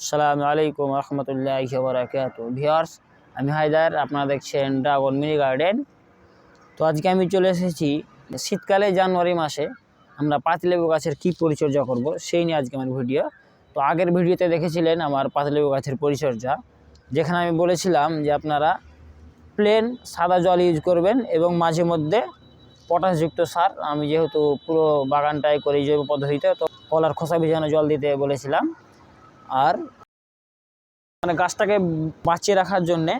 আসসালামু আলাইকুম রহমতুল্লাহ বরাকাত ভিওর্স আমি হায়দার, আপনারা দেখছেন ড্রাগন মিনি গার্ডেন। তো আজকে আমি চলে এসেছি শীতকালে জানুয়ারি মাসে আমরা পাতিলেবু গাছের কী পরিচর্যা করব সেই নিয়ে আজকে আমার ভিডিও। তো আগের ভিডিওতে দেখেছিলেন আমার পাতিলেবু গাছের পরিচর্যা, যেখানে আমি বলেছিলাম যে আপনারা প্লেন সাদা জল ইউজ করবেন এবং মাঝে মধ্যে পটাশযুক্ত সার, আমি যেহেতু পুরো বাগানটাই করি জৈব পদ্ধতিতে, তো কলার খোসা ভিজানো জল দিতে বলেছিলাম। আর মানে গাছটাকে বাঁচিয়ে রাখার জন্যে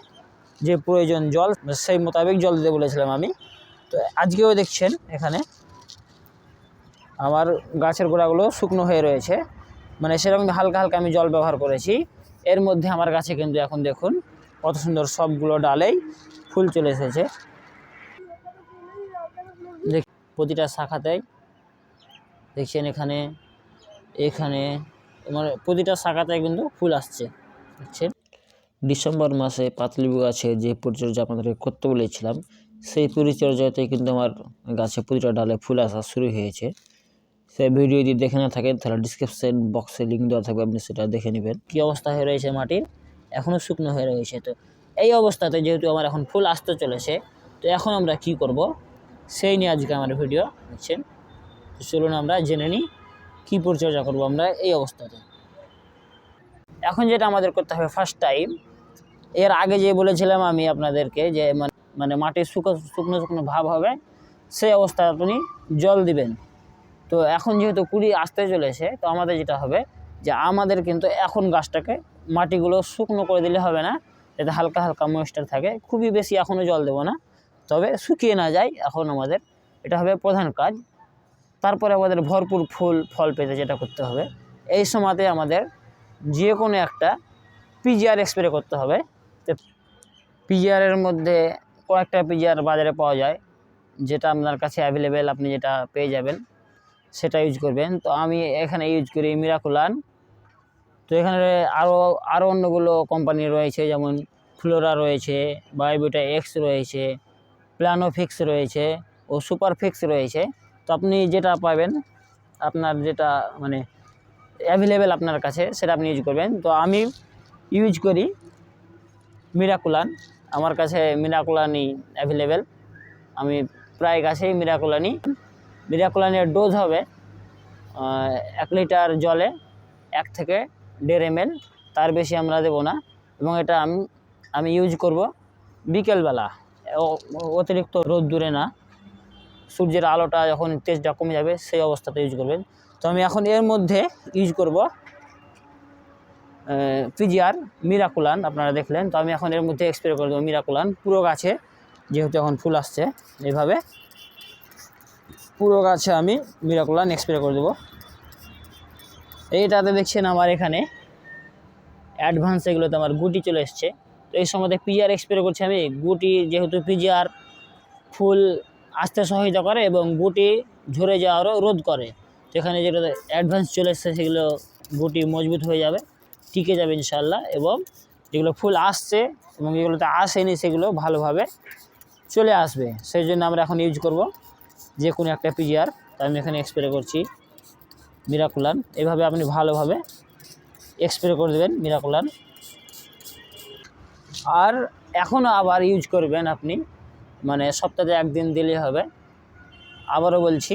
যে প্রয়োজন জল, সেই মোতাবেক জল দিতে বলেছিলাম আমি। তো আজকেও দেখছেন এখানে আমার গাছের গোড়াগুলো শুকনো হয়ে রয়েছে। মানে সেরকম হালকা হালকা আমি জল ব্যবহার করেছি। এর মধ্যে আমার গাছে কিন্তু এখন দেখুন কত সুন্দর সবগুলো ডালেই ফুল চলে এসেছে। দেখ, প্রতিটা শাখাতেই দেখছেন এখানে এখানে মানে প্রতিটা শাখাতে কিন্তু ফুল আসছে। দেখছেন ডিসেম্বর মাসে পাতলিবু গাছে যে পরিচর্যা আপনাদেরকে করতে বলেছিলাম, সেই পরিচর্যাতে কিন্তু আমার গাছে প্রতিটা ডালে ফুল আসা শুরু হয়েছে। সেই ভিডিও যদি দেখে না থাকেন, তাহলে ডিসক্রিপশন বক্সে লিঙ্ক দেওয়া থাকবে, আপনি সেটা দেখে নেবেন। কী অবস্থা হয়ে রয়েছে মাটির? এখনও শুকনো হয়ে রয়েছে। তো এই অবস্থাতে যেহেতু আমার এখন ফুল আসতে চলেছে, তো এখন আমরা কি করব? সেই নিয়ে আজকে আমার ভিডিও তো চলুন আমরা জেনে নিই কী পরিচর্যা করব আমরা এই অবস্থাতে। এখন যেটা আমাদের করতে হবে ফার্স্ট টাইম এর আগে যে বলেছিলাম আমি আপনাদেরকে যে মানে মানে মাটির শুকনো শুকনো শুকনো ভাব হবে, সেই অবস্থায় আপনি জল দিবেন। তো এখন যেহেতু কুড়ি আসতে চলেছে, তো আমাদের যেটা হবে যে আমাদের কিন্তু এখন গাছটাকে মাটিগুলো শুকনো করে দিলে হবে না, যাতে হালকা হালকা ময়েস্টার থাকে। খুবই বেশি এখনও জল দেবো না, তবে শুকিয়ে না যায়, এখন আমাদের এটা হবে প্রধান কাজ। তারপরে আমাদের ভরপুর ফুল, ফল পেতে যেটা করতে হবে। এই সময়তে আমাদের যে কোনো একটা পিজিআর স্প্রে করতে হবে। পিজিআরের মধ্যে কয়েকটা পিজিআর বাজারে পাওয়া যায়, যেটা আপনার কাছে অ্যাভেলেবেল আপনি যেটা পেয়ে যাবেন, সেটা ইউজ করবেন। তো আমি এখানে ইউজ করি মিরাকুলান তো এখানে আরও আরও অন্যগুলো কোম্পানি রয়েছে, যেমন ফ্লোরা রয়েছে বায়োবিটা এক্স রয়েছে প্ল্যানোফিক্স রয়েছে ও সুপারফিক্স রয়েছে। তো আপনি যেটা পাবেন, আপনার যেটা মানে অ্যাভেলেবেল আপনার কাছে, সেটা আপনি ইউজ করবেন। তো আমি ইউজ করি মিরাকুলান আমার কাছে মিরাকুলানই অ্যাভেলেবেল আমি প্রায় গাছেই মিরাকুলানি মিরাকুলানের ডোজ হবে এক লিটার জলে এক থেকে দেড় এম তার বেশি আমরা দেবো না। এবং এটা আমি আমি ইউজ করব বিকেলবেলা। অতিরিক্ত রোদ দূরে না। সূর্যের আলোটা যখন তেজটা কমে যাবে, সেই অবস্থাতে ইউজ করবেন। তো আমি এখন এর মধ্যে ইউজ করব পিজিআর মিরাকুলান আপনারা দেখলেন। তো আমি এখন এর মধ্যে স্প্রে করে দেবো মিরাকুলান পুরো গাছে, যেহেতু এখন ফুল আসছে এইভাবে পুরো গাছে আমি মিরাকুলান স্প্রে করে দেবো। এইটাতে দেখছেন আমার এখানে অ্যাডভান্স এগুলোতে আমার গুটি চলে এসছে। তো এই সময়তে পিজিআর স্প্রে করছি আমি। গুটি যেহেতু পিজিআর ফুল আসতে সহায়তা করে এবং গুটি ঝরে যাওয়ারও রোধ করে। যেখানে যেটা অ্যাডভান্স চলে এসছে, সেগুলো গুটি মজবুত হয়ে যাবে, টিকে যাবে ইনশাল্লাহ এবং যেগুলো ফুল আসছে এবং যেগুলোতে আসেনি, সেগুলো ভালোভাবে চলে আসবে। সেই জন্য আমরা এখন ইউজ করব যে কোনো একটা পিজিআর আমি এখানে এক্সপ্রে করছি মিরাকুলান এভাবে আপনি ভালোভাবে এক্সপ্রে করে দেবেন মিরাকুলান আর এখনও আবার ইউজ করবেন আপনি মানে সপ্তাহে একদিন দিলেই হবে। আবারও বলছি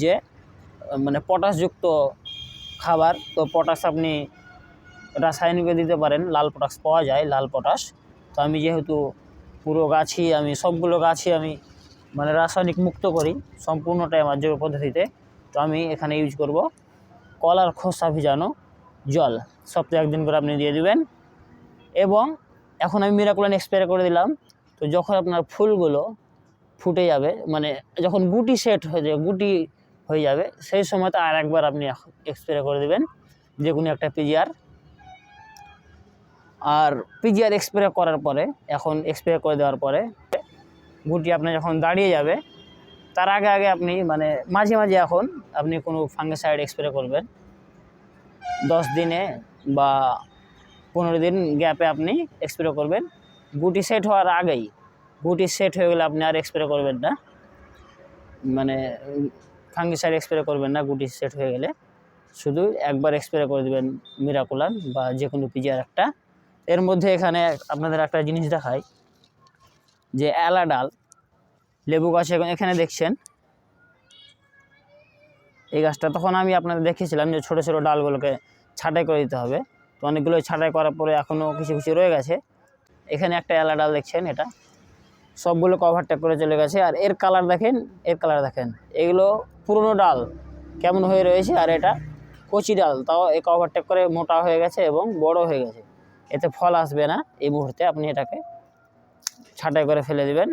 যে মানে পটাশযুক্ত খাবার, তো পটাশ আপনি রাসায়নিকও দিতে পারেন, লাল পটাশ পাওয়া যায়, লাল পটাশ। তো আমি যেহেতু পুরো গাছই, আমি সবগুলো গাছই আমি মানে রাসায়নিক মুক্ত করি সম্পূর্ণটাই আমার জৈব পদ্ধতিতে, তো আমি এখানে ইউজ করব কলার খোসা ভিজানো জল। সপ্তাহে একদিন করে আপনি দিয়ে দিবেন। এবং এখন আমি মিরাকুলান স্প্রে করে দিলাম। তো যখন আপনার ফুলগুলো ফুটে যাবে মানে যখন গুটি সেট হয়ে যাবে, গুটি হয়ে যাবে, সেই সময়তে আর একবার আপনি স্প্রে করে দেবেন, যে কোনো একটা পিজিআর আর পিজিআর স্প্রে করার পরে, এখন স্প্রে করে দেওয়ার পরে, গুটি আপনার যখন দাঁড়িয়ে যাবে, তার আগে আগে আপনি মানে মাঝে মাঝে এখন আপনি কোনো ফাঙ্গিসাইড স্প্রে করবেন। দশ দিনে বা পনেরো দিন গ্যাপে আপনি স্প্রে করবেন। গুটি সেট হওয়ার আগেই, গুটি সেট হয়ে গেলে আপনি আর স্প্রে করবেন না। মানে ফাঙ্গিসাইড স্প্রে করবেন না, গুটি সেট হয়ে গেলে। শুধু একবার স্প্রে করে দেবেন মিরাকুলান বা যে কোনো পিজিআর একটা। এর মধ্যে এখানে আপনাদের একটা জিনিস দেখায় যে এলা ডাল লেবু গাছ এখন এখানে দেখছেন? এই গাছটা তখন আমি আপনাদের দেখিয়েছিলাম যে ছোটো ছোটো ডালগুলোকে ছাঁটাই করে দিতে হবে। তো অনেকগুলো ছাঁটাই করার পরে এখনও কিছু কিছু রয়ে গেছে। এখানে একটা এলা ডাল দেখছেন এটা? সবগুলো কভারটা করে চলে গেছে। আর এর কালার দেখেন, এর কালার দেখেন। এগুলো পুরনো ডাল, কেমন হয়ে রয়েছে? আর এটা কচি ডাল, তাও এই কভারটা করে মোটা হয়ে গেছে এবং বড় হয়ে গেছে। এতে ফল আসবে না এই মুহূর্তে, আপনি এটাকে ছাঁটাই করে ফেলে দেবেন।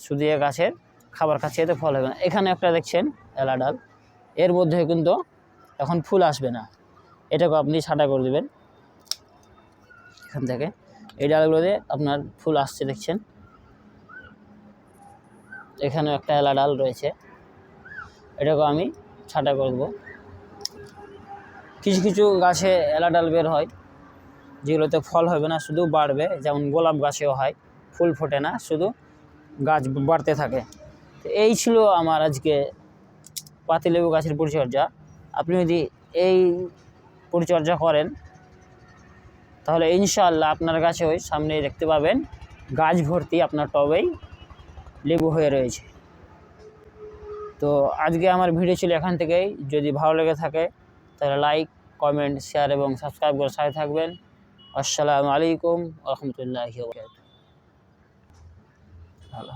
শুধু গাছের খাবার খাচ্ছে, এতে ফল হবে না। এখানে একটা দেখছেন এলা ডাল, এর মধ্যে কিন্তু এখন ফুল আসবে না। এটাকে আপনি ছাঁটাই করে দেবেন। এখান থেকে এই ডালগুলোতে আপনার ফুল আসছে, দেখছেন? এখানেও একটা এলা ডাল রয়েছে। এটাকে আমি ছাঁটাই করে দেবো। কিছু কিছু গাছে এলা ডাল বের হয়, যেগুলোতে ফল হবে না, শুধু বাড়বে। যেমন গোলাপ গাছেও হয়, ফুল ফোটে না, শুধু গাছ বাড়তে থাকে। তো এই ছিল আমার আজকে পাতিলেবু গাছের পরিচর্যা। আপনি যদি এই পরিচর্যা করেন তাহলে ইনশাআল্লাহ আপনার কাছে ওই সামনে দেখতে পাবেন গাছ ভর্তি আপনার টবেই লেবু হয়ে রয়েছে। তো আজকে আমার ভিডিও ছিল এখান থেকেই। যদি ভালো লেগে থাকে, তাহলে লাইক, কমেন্ট, শেয়ার এবং সাবস্ক্রাইব করে সাথে থাকবেন। আসসালামু আলাইকুম রহমতুল্লাহ ভালো